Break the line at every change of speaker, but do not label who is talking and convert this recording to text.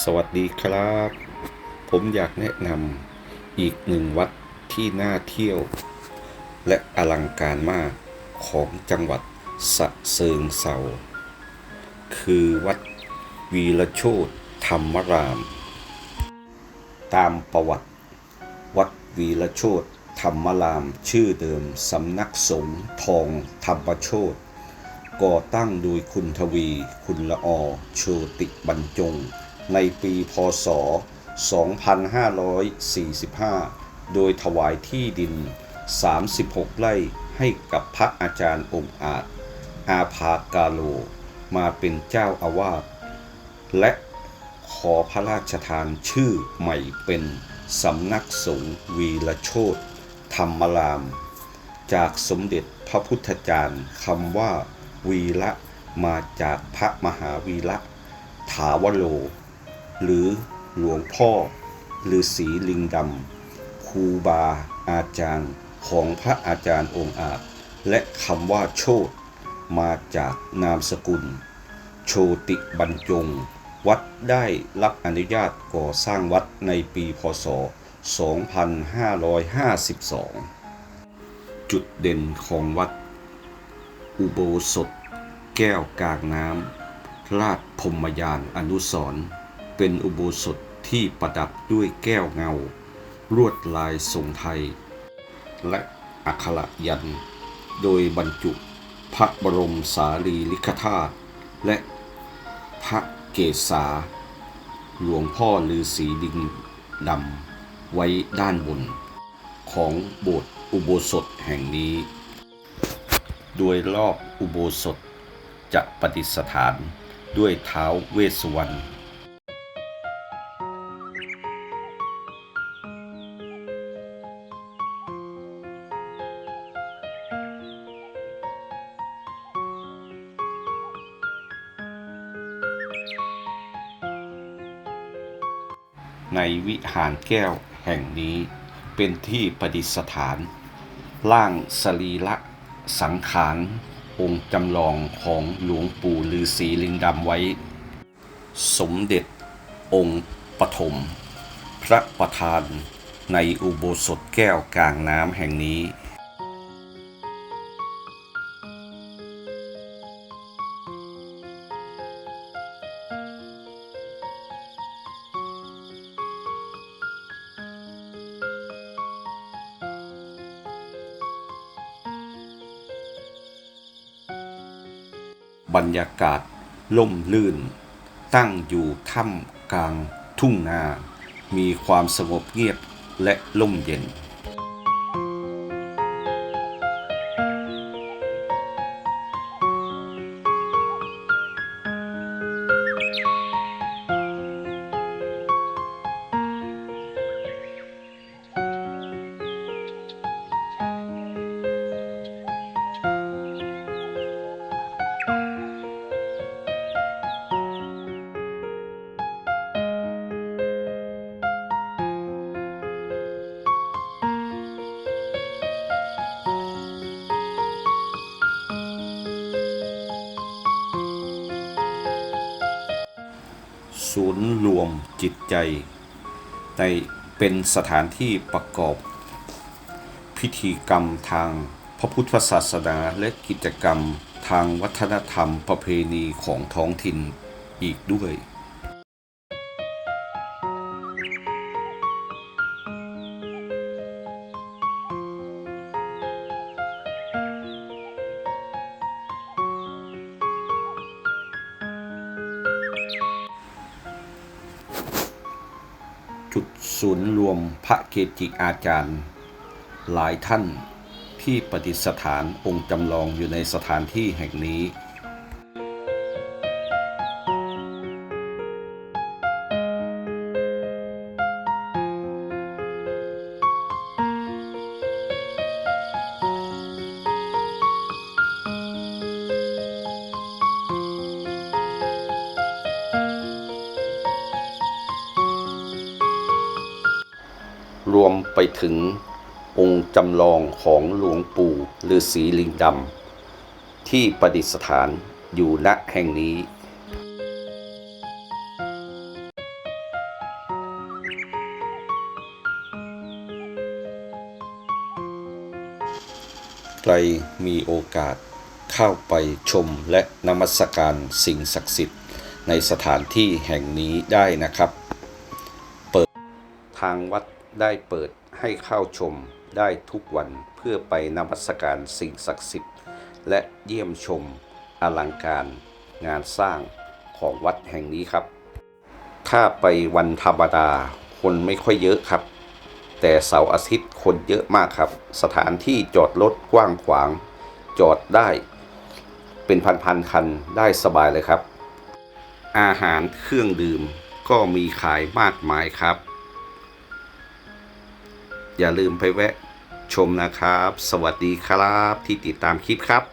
สวัสดีครับ ผมอยากแนะนำอีกหนึ่งวัดที่น่าเที่ยว และอลังการมากของจังหวัดสะเซิงเซาคือวัดวีรโชตธรรมราม ตามประวัติ วัดวีรโชตธรรมรามชื่อเดิมสำนักสงฆ์ทองธรรมโชตก่อตั้งโดยคุณทวีคุณละอโชติบรรจง ในปีพศ 2545 โดยถวายที่ดิน 36 ไร่ให้กับพระอาจารย์องค์อาจ อาภากาโล มาเป็นเจ้าอาวาส และขอพระราชทานชื่อใหม่เป็นสำนักสงฆ์วีรโชตธรรมราม จากสมเด็จพระพุทธจารย์คำว่า วีระมาจากพระมหาวีระถาวโล หรือหลวงพ่อหรือสีลิงดำครูบาอาจารย์ของพระอาจารย์องค์อาจ และคำว่าโชตมาจากนามสกุล โชติบรรจง วัดได้รับอนุญาตก่อสร้างวัดในปีพศ 2552 จุดเด่นของวัด อุโบสถ แก้วกลางน้ำราชพรมยานอนุสรณ์ เป็นอุโบสถที่ประดับด้วยแก้วเงา ลวดลายทรงไทย และอักขระยัน โดยบรรจุพระบรมสารีริกธาตุและพระเกศาหลวงพ่อฤาษีดิงดำไว้ด้านบน ของโบสถ์อุโบสถแห่งนี้ โดยรอบอุโบสถจะประดิษฐานด้วยเท้าเวสสุวรรณ ในวิหารแก้วแห่งนี้ เป็นที่ประดิษฐาน ร่างสรีระสังขารองค์จำลองของหลวงปู่ฤาษีลิงดำไว้ สมเด็จองค์ปฐม พระประธานในอุโบสถแก้วกลางน้ำแห่งนี้ บรรยากาศล่มลื่น ตั้งอยู่ถ้ำกลางทุ่งนา มีความสงบเงียบและล่มเย็น ศูนย์รวมจิตใจ ในเป็นสถานที่ประกอบ พิธีกรรมทางพระพุทธศาสนาและกิจกรรมทางวัฒนธรรมประเพณีของท้องถิ่นอีกด้วย จุดศูนย์รวมพระเกจิอาจารย์ หลายท่านที่ปฏิสถานองค์จำลองอยู่ในสถานที่แห่งนี้ รวมไปถึงองค์จำลองของหลวงปู่ฤาษีลิงดำที่ประดิษฐานอยู่ณแห่งนี้ ใครมีโอกาสเข้าไปชมและนมัสการสิ่งศักดิ์สิทธิ์ในสถานที่แห่งนี้ได้นะครับ เปิดทางวัด ได้เปิดให้เข้าชมได้ทุกวันเพื่อไปนมัสการสิ่งศักดิ์สิทธิ์ และเยี่ยมชมอลังการงานสร้างของวัดแห่งนี้ครับ ถ้าไปวันธรรมดาคนไม่ค่อยเยอะครับ แต่เสาร์อาทิตย์คนเยอะมากครับ สถานที่จอดรถกว้างขวาง จอดได้ เป็นพันๆคันได้สบายเลยครับ อาหารเครื่องดื่มก็มีขายมากมายครับ อย่าลืมไปแวะชมนะครับ สวัสดีครับที่ติดตามคลิปครับ